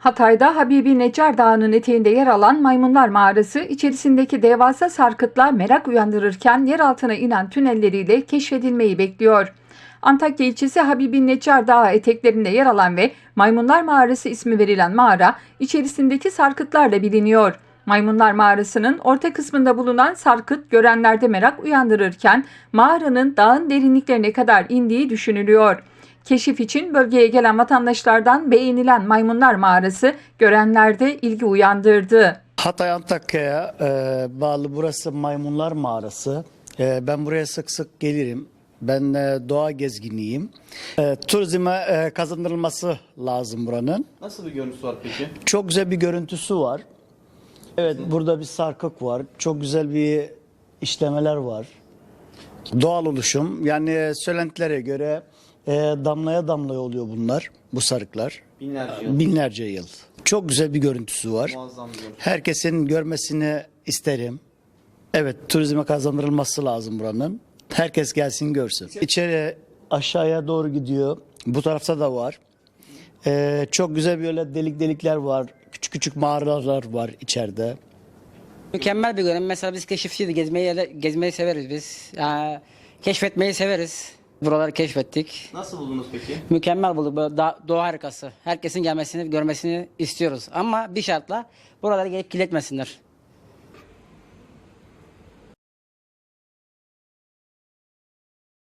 Hatay'da Habibi Necar Dağı'nın eteğinde yer alan Maymunlar Mağarası içerisindeki devasa sarkıtla merak uyandırırken yer altına inen tünelleriyle keşfedilmeyi bekliyor. Antakya ilçesi Habibi Necar Dağı eteklerinde yer alan ve Maymunlar Mağarası ismi verilen mağara içerisindeki sarkıtlarla biliniyor. Maymunlar Mağarası'nın orta kısmında bulunan sarkıt görenlerde merak uyandırırken mağaranın dağın derinliklerine kadar indiği düşünülüyor. Keşif için bölgeye gelen vatandaşlardan beğenilen Maymunlar Mağarası görenlerde ilgi uyandırdı. Hatay Antakya'ya e, bağlı burası Maymunlar Mağarası. E, ben buraya sık sık gelirim. Ben e, doğa gezginiyim. E, turizme e, kazandırılması lazım buranın. Nasıl bir görüntüsü var peki? Çok güzel bir görüntüsü var. Evet burada bir sarkık var. Çok güzel bir işlemeler var. Doğal oluşum. Yani söylentilere göre e, damlaya damlaya oluyor bunlar. Bu sarıklar. Binlerce yıl. Binlerce yıl. Çok güzel bir görüntüsü var. Muazzam bir görüntü. Herkesin görmesini isterim. Evet, turizme kazandırılması lazım buranın. Herkes gelsin görsün. İçeri aşağıya doğru gidiyor. Bu tarafta da var. Ee, çok güzel böyle delik delikler var. Küçük küçük mağaralar var içeride. Mükemmel bir görünüm. Mesela biz keşifçiyiz. Gezmeyi, gezmeyi severiz biz. Yani keşfetmeyi severiz. Buraları keşfettik. Nasıl buldunuz peki? Mükemmel bulduk. Böyle da- doğa harikası. Herkesin gelmesini, görmesini istiyoruz. Ama bir şartla buraları gelip kirletmesinler.